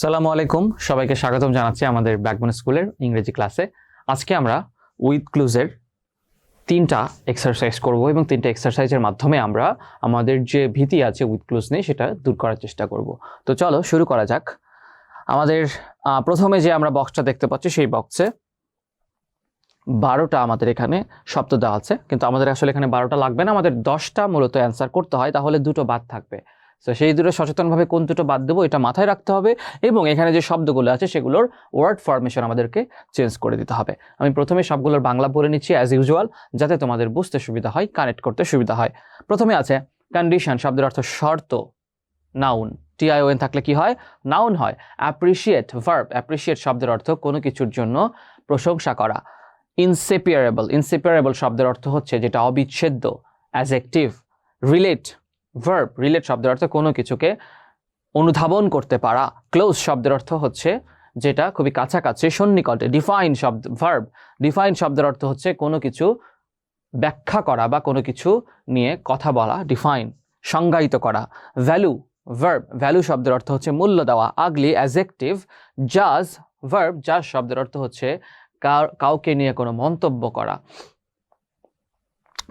সালামু আলাইকুম। সবাইকে স্বাগতম জানাচ্ছি আমাদের ব্ল্যাকবোন স্কুলের ইংরেজি ক্লাসে। আজকে আমরা উইথ ক্লুজের তিনটা এক্সারসাইজ করব এবং তিনটা এক্সারসাইজের মাধ্যমে আমরা আমাদের যে ভীতি আছে উইথ ক্লুজ নিয়ে সেটা দূর করার চেষ্টা করব। তো চলো শুরু করা যাক। আমাদের প্রথমে যে আমরা বক্সটা দেখতে পাচ্ছি সেই বক্সে বারোটা আমাদের এখানে শব্দ দেওয়া আছে। কিন্তু আমাদের আসলে এখানে বারোটা লাগবে না। আমাদের দশটা মূলত অ্যান্সার করতে হয়। তাহলে দুটো বাদ থাকবে। তো সেই দুটো সচেতনভাবে কোন দুটো বাদ দেবো, এটা মাথায় রাখতে হবে এবং এখানে যে শব্দগুলো আছে, সেগুলোর ওয়ার্ড ফরমেশন আমাদেরকে চেঞ্জ করে দিতে হবে। আমি প্রথমে সবগুলোর বাংলা পড়ে নিচ্ছি অ্যাজ ইউজুয়াল যাতে তোমাদের বুঝতে সুবিধা হয় কানেক্ট করতে সুবিধা হয়। প্রথমে আছে কন্ডিশন শব্দের অর্থ শর্ত নাউন টিআইওএন থাকলে কি হয়? নাউন হয়। অ্যাপ্রিসিয়েট ভার্ব অ্যাপ্রিসিয়েট শব্দের অর্থ কোনো কিছুর জন্য প্রশংসা করা। ইনসেপিয়ারেবল ইনসেপিয়ারেবল শব্দের অর্থ হচ্ছে যেটা অবিচ্ছেদ্য অ্যাজেক্টিভ রিলেট ভার্ব রিলেট শব্দের অর্থ কোনো কিছুকে অনুধাবন করতে পারা। ক্লোজ শব্দের অর্থ হচ্ছে যেটা খুবই কাছাকাছি, সন্নিকটে। ডিফাইন শব্দ ভার্ব ডিফাইন শব্দের অর্থ হচ্ছে কোনো কিছু ব্যাখ্যা করা বা কোনো কিছু নিয়ে কথা বলা। ডিফাইন সংজ্ঞায়িত করা। ভ্যালু ভার্ব ভ্যালু শব্দের অর্থ হচ্ছে মূল্য দেওয়া। আগলি অ্যাজেক্টিভ জাজ ভার্ব জাজ শব্দের অর্থ হচ্ছে কাউকে নিয়ে কোনো মন্তব্য করা।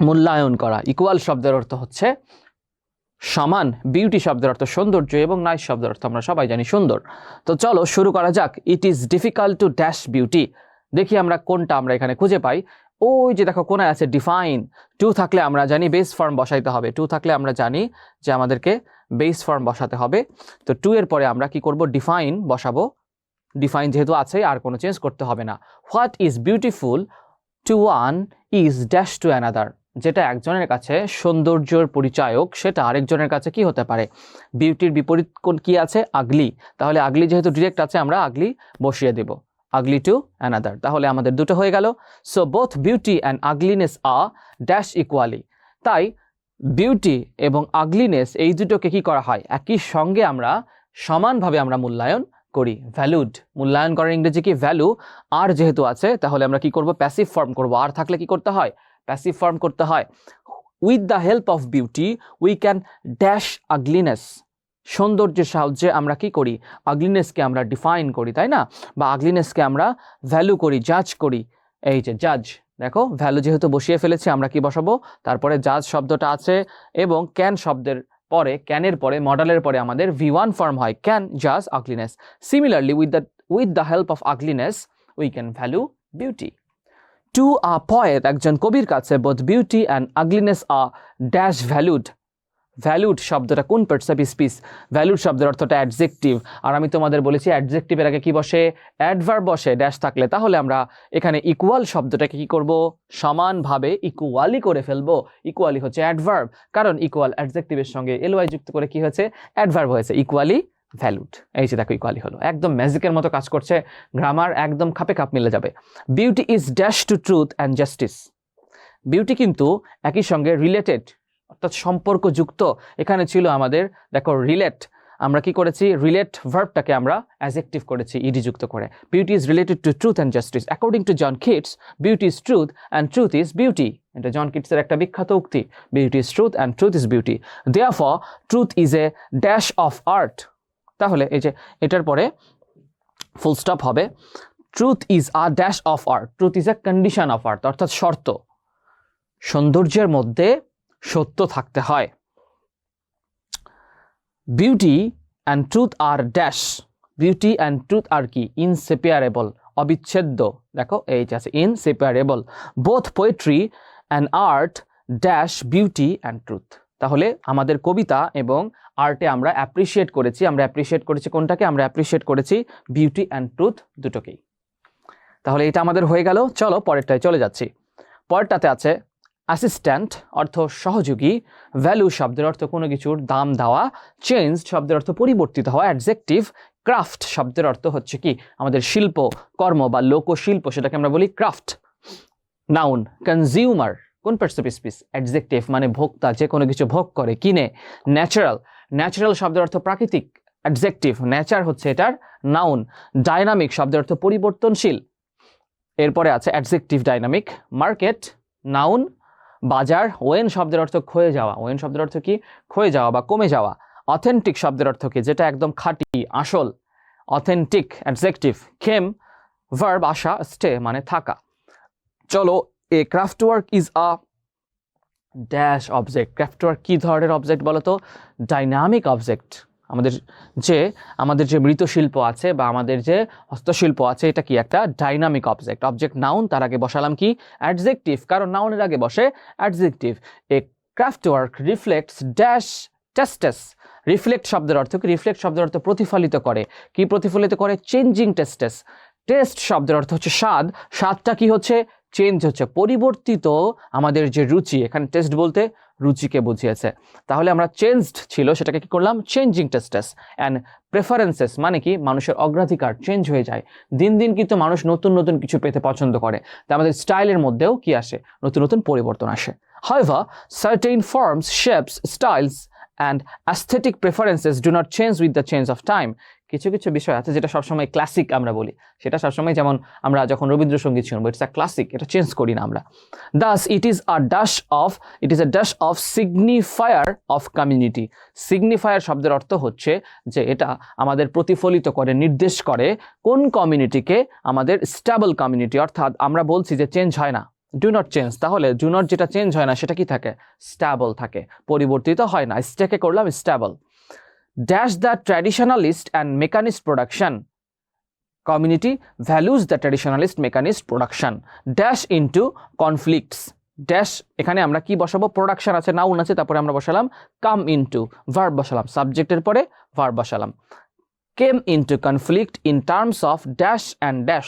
মূল্যায়ন করা। ইকুয়াল শব্দের অর্থ হচ্ছে সমান বিউটি শব্দের অর্থ সৌন্দর্য এবং নাইস শব্দের অর্থ আমরা সবাই জানি সুন্দর। তো চলো শুরু করা যাক। It is difficult to dash beauty দেখি আমরা কোনটা আমরা এখানে খুঁজে পাই। ওই যে দেখো কোনায় আছে ডিফাইন টু থাকলে আমরা জানি বেস ফর্ম বসাইতে হবে। টু থাকলে আমরা জানি যে আমাদেরকে বেস ফর্ম বসাতে হবে। তো টু এর পরে আমরা কি করব? ডিফাইন বসাবো। ডিফাইন যেহেতু আছে, আর কোনো চেঞ্জ করতে হবে না। What is beautiful to one is dash to another যেটা একজনের কাছে সৌন্দর্যের পরিচায়ক, সেটা আরেকজনের কাছে কি হতে পারে? বিউটির বিপরীত কোন কি আছে? আগলি। তাহলে আগলি যেহেতু ডিরেক্ট আছে, আমরা আগলি বসিয়ে দেব। আগলি টু অ্যানাদার তাহলে আমাদের দুটো হয়ে গেল। So both beauty and ugliness a dash equally তাই বিউটি এবং আগলিনেস এই দুটোকে কি করা হয়? একই সঙ্গে আমরা সমানভাবে আমরা মূল্যায়ন করি। ভ্যালুড মূল্যায়ন করার ইংরেজি কি? ভ্যালু আর যেহেতু আছে, তাহলে আমরা কি করব? প্যাসিভ ফর্ম করব। আর থাকলে কি করতে হয়? প্যাসিভ ফর্ম করতে হয় with the help of beauty we can dash ugliness সৌন্দর্যের সাহায্যে আমরা কি করি আগলিনেসকে আমরা ডিফাইন করি তাই না বা আগলিনেসকে আমরা ভ্যালু করি জাজ করি এই যে জাজ দেখো ভ্যালু যেহেতু বসিয়ে ফেলেছি আমরা কি বসাবো তারপরে জাজ শব্দটা আছে এবং ক্যান শব্দের পরে ক্যানের পরে মডেলের পরে আমাদের ভি ওয়ান ফর্ম হয় ক্যান জাজ ugliness similarly with the with the help of ugliness we can value beauty to a poet একজন কবির কাছে বোধ beauty and ugliness a dash valued valued শব্দটা কোন পার্টস স্পিচ ভ্যালুড শব্দের অর্থটা অ্যাডজেক্টিভ আর আমি তোমাদের বলেছি অ্যাডজেক্টিভের আগে কি বসে? অ্যাডভার্ব বসে ড্যাশ থাকলে। তাহলে আমরা এখানে ইকুয়াল শব্দটাকে কি করব? সমানভাবে ইকুয়ালি করে ফেলব। ইকুয়ালি হচ্ছে অ্যাডভার্ব কারণ ইকুয়াল অ্যাডজেক্টিভের সঙ্গে এলওয়াই যুক্ত করে কি হয়েছে? অ্যাডভার্ব হয়েছে। ইকুয়ালি ভ্যালুড এই যে দেখো ইকুয়ালি হলো। একদম ম্যাজিকের মতো কাজ করছে। গ্রামার একদম খাপে খাপ মিলে যাবে। Beauty is dash to truth and justice beauty কিন্তু একই সঙ্গে রিলেটেড অর্থাৎ সম্পর্কযুক্ত। এখানে ছিল আমাদের, দেখো রিলেট আমরা কি করেছি? রিলেট ভার্বটাকে আমরা অ্যাজেক্টিভ করেছি ইডি যুক্ত করে। Beauty is related to truth and justice according to John Keats beauty is truth and truth is beauty এটা জন কিটসের একটা বিখ্যাত উক্তি। Beauty is truth and truth is beauty দেয়া ফ truth is a dash of art তাহলে এই যে এটার পরে ফুল স্টপ হবে। Truth is a dash of art truth is a condition of art অর্থাৎ শর্ত। সৌন্দর্যের মধ্যে সত্য থাকতে হয়। Beauty and truth are dash beauty and truth are কি? ইনসেপিয়ারেবল অবিচ্ছেদ্য। দেখো, এই যে আছে inseparable both poetry and art dash beauty and truth তাহলে আমাদের কবিতা এবং আর্টে আমরা অ্যাপ্রিসিয়েট করেছি, আমরা অ্যাপ্রিসিয়েট করেছি কোনটাকে? আমরা অ্যাপ্রিসিয়েট করেছি বিউটি অ্যান্ড ট্রুথ দুটোকেই। তাহলে এটা আমাদের হয়ে গেল, চলো পরেরটায় চলে যাচ্ছি। পরেরটাতে আছে অ্যাসিস্ট্যান্ট অর্থ সহযোগী ভ্যালু শব্দের অর্থ কোনো কিছুর দাম দেওয়া চেঞ্জ শব্দের অর্থ পরিবর্তিত হওয়া অ্যাডজেক্টিভ ক্রাফট শব্দের অর্থ হচ্ছে কি? আমাদের শিল্প, কর্ম বা লোকশিল্প, সেটাকে আমরা বলি ক্রাফট নাউন কনজিউমার কোন পার্টস অফ স্পিচ অ্যাডজেক্টিভ মানে ভোক্তা, যে কোনো কিছু ভোগ করে, কিনে ন্যাচারাল ন্যাচারাল শব্দের অর্থ প্রাকৃতিক। অ্যাডজেক্টিভ ন্যাচার হচ্ছে এটার নাউন ডাইনামিক শব্দের অর্থ পরিবর্তনশীল। এরপরে আছে অ্যাডজেক্টিভ ডাইনামিক মার্কেট নাউন বাজার ওয়েন শব্দের অর্থ ক্ষয়ে যাওয়া। ওয়েন শব্দের অর্থ কি? ক্ষয়ে যাওয়া বা কমে যাওয়া। অথেন্টিক শব্দের অর্থ কি? যেটা একদম খাঁটি, আসল। অথেন্টিক অ্যাডজেক্টিভ খেম ভার্ব আসা স্টে মানে থাকা। চলো a craft work is a dash object craft work কী ধরনের অবজেক্ট বলো তো ডাইনামিক অবজেক্ট আমাদের যে আমাদের যে মৃৎশিল্প আছে বা আমাদের যে হস্তশিল্প আছে, এটা কি একটা ডাইনামিক অবজেক্ট অবজেক্ট নাউন তার আগে বসালাম কি? অ্যাডজেক্টিভ কারণ নাউনের আগে বসে adjective a craft work reflects dash tastes reflect শব্দের অর্থ কি? রিফ্লেক্ট শব্দের অর্থ প্রতিফলিত করে। কি প্রতিফলিত করে? চেঞ্জিং টেস্টেস টেস্ট শব্দের অর্থ হচ্ছে স্বাদ। স্বাদটা কি হচ্ছে? চেঞ্জ হচ্ছে পরিবর্তিত আমাদের যে রুচি এখানে টেস্ট বলতে রুচিকে বুঝিয়েছে। তাহলে আমরা চেঞ্জড ছিল সেটাকে কি করলাম? চেঞ্জিং টেস্টেস অ্যান্ড প্রেফারেন্সেস মানে কি? মানুষের অগ্রাধিকার চেঞ্জ হয়ে যায়। দিন দিন কিন্তু মানুষ নতুন নতুন কিছু পেতে পছন্দ করে। তা আমাদের স্টাইলের মধ্যেও কি আসে? নতুন নতুন পরিবর্তন আসে। However, certain forms shapes styles and aesthetic preferences do not change with the change of time. কিছু কিছু বিষয় আছে যেটা সবসময় ক্লাসিক আমরা বলি। সেটা সবসময় যেমন আমরা যখন রবীন্দ্রসঙ্গীত শুনব ইটস আ ক্লাসিক এটা চেঞ্জ করি না আমরা। Does it is a dash of it is a dash of signifier of community signifier শব্দের অর্থ হচ্ছে যে এটা আমাদের প্রতিফলিত করে, নির্দেশ করে কোন কমিউনিটিকে আমাদের স্টেবল কমিউনিটি অর্থাৎ আমরা বলছি যে চেঞ্জ হয় না। ডু নট চেঞ্জ তাহলে ডু নট যেটা চেঞ্জ হয় না, সেটা কি থাকে? স্ট্যাবল থাকে। পরিবর্তিত হয় না। স্টেকে করলাম stable dash the traditionalist and mechanist production community values the traditionalist mechanist production dash into conflicts dash এখানে আমরা কি বসাবো? প্রোডাকশন আছে নাউন আছে, তারপরে আমরা বসালাম কাম ইনটু ভার্ব বসালাম সাবজেক্টের পরে ভার্ব বসালাম. Came into conflict in terms of dash and dash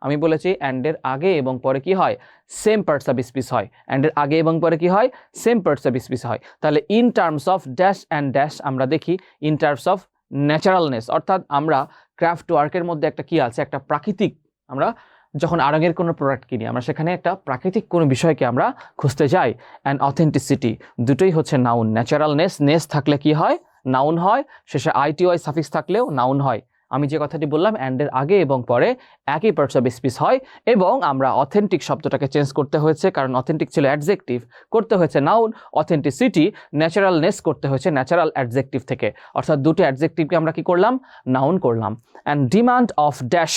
আমি বলেছি অ্যান্ডের আগে এবং পরে কি হয়? সেম পার্টস অফ স্পিস হয়। অ্যান্ডের আগে এবং পরে কি হয়? সেম পার্টস অফ স্পিস হয়। তাহলে in terms of dash and dash আমরা দেখি ইন টার্মস অফ ন্যাচারালনেস অর্থাৎ আমরা ক্রাফট ওয়ার্কের মধ্যে একটা কি আছে? একটা প্রাকৃতিক, আমরা যখন আরঙের কোনো প্রোডাক্ট কিনি, আমরা সেখানে একটা প্রাকৃতিক কোনো বিষয়কে আমরা খুঁজতে যাই। অ্যান্ড অথেন্টিসিটি দুটোই হচ্ছে নাউন ন্যাচারালনেস নেস থাকলে কি হয়? নাউন হয়। শেষে আইটিওয়াই সাফিক্স থাকলেও নাউন হয়। আমি যে কথাটি বললাম অ্যান্ডের আগে এবং পরে একই পার্টস অফ স্পিস হয় এবং আমরা অথেন্টিক শব্দটাকে চেঞ্জ করতে হয়েছে, কারণ অথেন্টিক ছিল অ্যাডজেক্টিভ করতে হয়েছে নাউন অথেন্টিসিটি ন্যাচারালনেস করতে হয়েছে ন্যাচারাল অ্যাডজেক্টিভ থেকে। অর্থাৎ দুটো অ্যাডজেক্টিভকে আমরা কি করলাম? নাউন করলাম। And demand of dash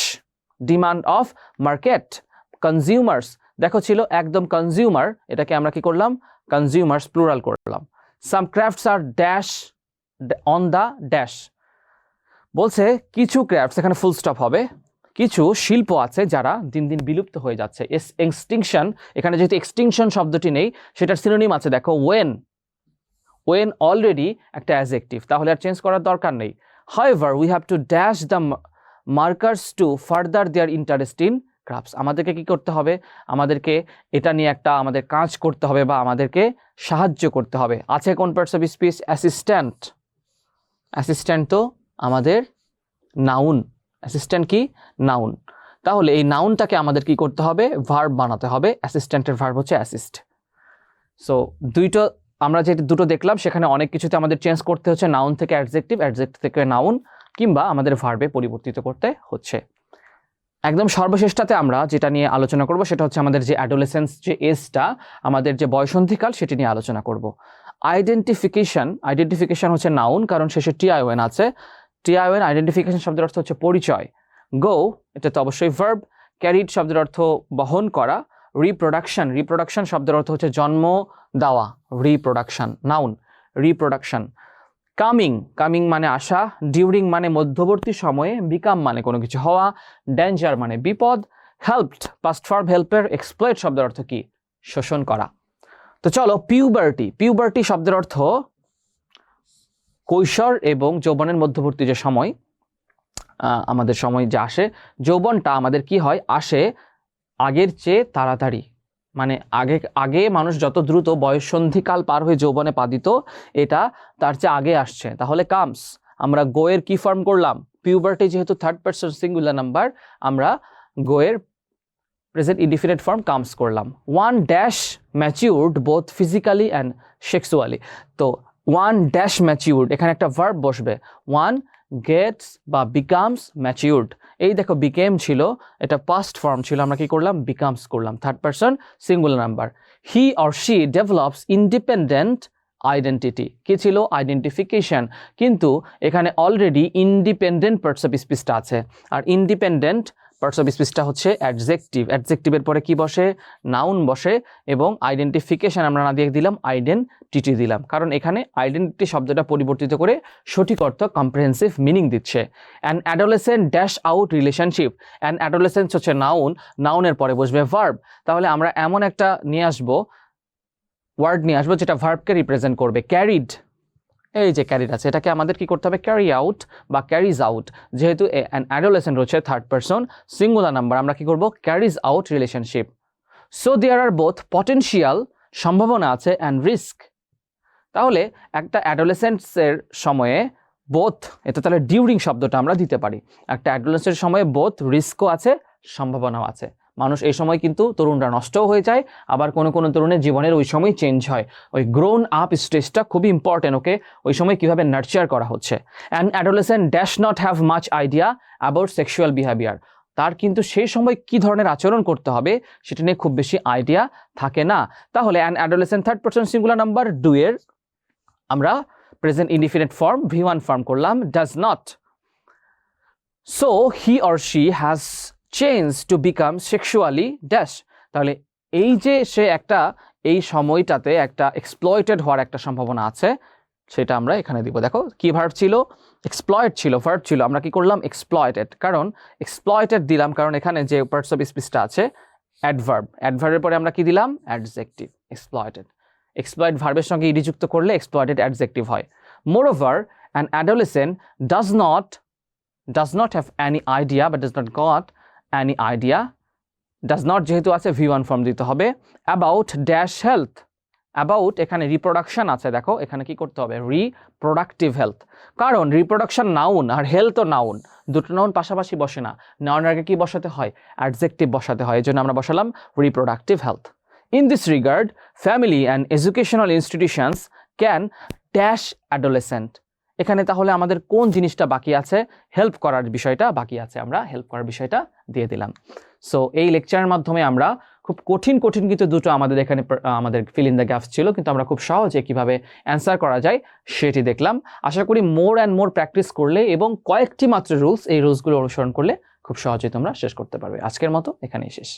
demand of market consumers দেখো ছিল একদম কনজিউমার এটাকে আমরা কি করলাম? কনজিউমার্স প্লুরাল করলাম। Some crafts are dash on the dash বলছে কিছু ক্রাফটস এখানে ফুল স্টপ হবে। কিছু শিল্প আছে যারা দিন দিন বিলুপ্ত হয়ে যাচ্ছে। এস এক্সটিংশন এখানে যেহেতু এক্সটিংশন শব্দটি নেই, সেটার সিনোনিম আছে। দেখো ওয়েন ওয়েন অলরেডি একটা অ্যাজেক্টিভ তাহলে আর চেঞ্জ করার দরকার নেই। However we have to dash the markers to further their interest in crafts আমাদেরকে কি করতে হবে? আমাদেরকে এটা নিয়ে একটা আমাদের কাজ করতে হবে বা আমাদেরকে সাহায্য করতে হবে। আছে কোন parts of speech assistant assistant তো আমাদের নাউন অ্যাসিস্ট্যান্ট কি? নাউন তাহলে এই নাউনটাকে আমাদের কি করতে হবে? ভার্ব বানাতে হবে। অ্যাসিস্ট্যান্টের ভার্ব হচ্ছে অ্যাসিস্ট সো দুইটো, আমরা যে দুটো দেখলাম, সেখানে অনেক কিছুতে আমাদের চেঞ্জ করতে হচ্ছে। নাউন থেকে অ্যাডজেক্টিভ অ্যাডজেক্টিভ থেকে নাউন কিংবা আমাদের ভার্বে পরিবর্তিত করতে হচ্ছে। একদম সর্বশেষটাতে আমরা যেটা নিয়ে আলোচনা করব, সেটা হচ্ছে আমাদের যে অ্যাডোলেসেন্স যে এজটা আমাদের যে বয়সন্ধিকাল, সেটি নিয়ে আলোচনা করব। আইডেন্টিফিকেশন আইডেন্টিফিকেশন হচ্ছে নাউন কারণ শেষে টিআইওএন আছে। টিআইওএন আইডেন্টিফিকেশন শব্দের অর্থ হচ্ছে পরিচয়। গো এটা তো অবশ্যই ভার্ব ক্যারিড শব্দের অর্থ বহন করা। রিপ্রোডাকশন রিপ্রোডাকশন শব্দের অর্থ হচ্ছে জন্ম দেওয়া। Reproduction noun reproduction coming coming মানে আসা ডিউরিং মানে মধ্যবর্তী সময়ে বিকাম মানে কোনো কিছু হওয়া ডেঞ্জার মানে বিপদ। হেল্পড পাস্ট ফর্ম হেল্পের এক্সপ্লয়েট শব্দের অর্থ কি? শোষণ করা। তো চলো পিউবার্টি পিউবার্টি শব্দের অর্থ কৈশোর এবং যৌবনের মধ্যবর্তী যে সময় আমাদের সময় যে আসে, যৌবনটা আমাদের কি হয়? আসে আগের চেয়ে তাড়াতাড়ি। মানে আগে আগে মানুষ যত দ্রুত বয়ঃসন্ধিকাল পার হয়ে যৌবনে পা দিত, এটা তার চেয়ে আগে আসছে। তাহলে কামস, আমরা গোয়ের কি ফর্ম করলাম? পিউবার্টি যেহেতু থার্ড পার্সন সিঙ্গুলার নাম্বার আমরা গোয়ের প্রেজেন্ট ইনডিফিনিট ফর্ম কামস করলাম। One dash matured both physically and sexually তো ওয়ান ড্যাশ ম্যাচিউরড এখানে একটা ভার্ব বসবে। ওয়ান গেটস বা বিকামস ম্যাচিউরড এই দেখো বিকেম ছিল, এটা পাস্ট ফর্ম ছিল, আমরা কি করলাম? বিকামস করলাম। Third person singular number he or she develops independent identity কি ছিল? আইডেন্টিফিকেশন কিন্তু এখানে অলরেডি ইন্ডিপেন্ডেন্ট পার্টস অফ স্পিচটা আছে। আর ইন্ডিপেন্ডেন্ট পার্টস অফ স্পিচটা হচ্ছে অ্যাডজেক্টিভ অ্যাডজেক্টিভের পরে কি বসে? নাউন বসে এবং আইডেন্টিফিকেশন আমরা না দিয়ে দিলাম আইডেন্টিটি দিলাম। কারণ এখানে আইডেন্টিটি শব্দটা পরিবর্তিত করে সঠিক অর্থ কম্প্রিহেন্সিভ মিনিং দিচ্ছে। An adolescent dash out relationship an adolescence হচ্ছে নাউন নাউনের পরে বসবে ভার্ব তাহলে আমরা এমন একটা নিয়ে আসব ওয়ার্ড নিয়ে আসব যেটা ভার্বকে রিপ্রেজেন্ট করবে। ক্যারিড এই যে ক্যারিড আছে, এটাকে আমাদের কি করতে হবে? ক্যারি আউট বা ক্যারিজ আউট যেহেতু অ্যান অ্যাডোলেসেন্ট রয়েছে থার্ড পারসন সিঙ্গুলার নাম্বার আমরা কি করব? Carries out relationship so there are both potential সম্ভাবনা আছে অ্যান্ড রিস্ক তাহলে, একটা অ্যাডোলেসেন্টসের সময়ে বোথ এটা তাহলে ডিউরিং শব্দটা আমরা দিতে পারি। একটা অ্যাডোলেসেন্টের সময়ে বোথ রিস্কও আছে, সম্ভাবনাও আছে। মানুষ এই সময় কিন্তু তরুণরা নষ্টও হয়ে যায়, আবার কোনো কোনো তরুণের জীবনের ওই সময় চেঞ্জ হয়। ওই গ্রোন আপ স্টেজটা খুবই ইম্পর্টেন্ট ওকে? ওই সময় কীভাবে নার্চার করা হচ্ছে? And adolescent dash not have much idea about sexual behaviour তার কিন্তু সেই সময় কি ধরনের আচরণ করতে হবে, সেটা নিয়ে খুব বেশি আইডিয়া থাকে না। তাহলে an adolescent third person singular number এর আমরা present indefinite form V one form করলাম does not so he or she has change to become sexually dash তাহলে এই যে সে একটা, এই সময়টাতে একটা এক্সপ্লয়েটেড হওয়ার একটা সম্ভাবনা আছে, সেটা আমরা এখানে দিব। দেখো কি ভার্ব ছিল? এক্সপ্লয়েড ছিল ভার্ব ছিল। আমরা কি করলাম? এক্সপ্লয়েটেড কারণ এক্সপ্লয়েটেড দিলাম, কারণ এখানে যে পার্টস অফ স্পিচটা আছে অ্যাডভার্ব অ্যাডভার্বের পরে আমরা কি দিলাম? অ্যাডজেক্টিভ এক্সপ্লয়েটেড এক্সপ্লয়েড ভার্বের সঙ্গে ইডি যুক্ত করলে এক্সপ্লয়েটেড অ্যাডজেক্টিভ হয়। Moreover an adolescent does not does not have any idea বা does not got any idea does not যেহেতু আছে ভি ওয়ান ফর্ম দিতে হবে। অ্যাবাউট ড্যাশ হেলথ অ্যাবাউট এখানে রিপ্রোডাকশন আছে, দেখো। এখানে কি করতে হবে? রিপ্রোডাক্টিভ হেলথ কারণ রিপ্রোডাকশন নাউন আর হেলথও নাউন দুটো নাউন পাশাপাশি বসে না। নাউনের আগে কি বসাতে হয়? অ্যাডজেক্টিভ বসাতে হয়। এই জন্য আমরা বসালাম reproductive health in this regard family and educational institutions can dash adolescent এখানে তাহলে আমাদের কোন জিনিসটা বাকি আছে? হেল্প করার বিষয়টা বাকি আছে। আমরা হেল্প করার বিষয়টা দিয়ে দিলাম। সো এই লেকচারের মাধ্যমে আমরা খুব কঠিন কঠিন কিন্তু দুটো আমাদের এখানে আমাদের ফিল ইন দ্য গ্যাপস ছিল, কিন্তু আমরা খুব সহজে কীভাবে অ্যান্সার করা যায় সেটি দেখলাম। আশা করি মোর অ্যান্ড মোর প্র্যাকটিস করলে এবং কয়েকটি মাত্র রুলস এই রুলসগুলো অনুসরণ করলে খুব সহজেই তোমরা শেষ করতে পারবে। আজকের মতো এখানেই শেষ।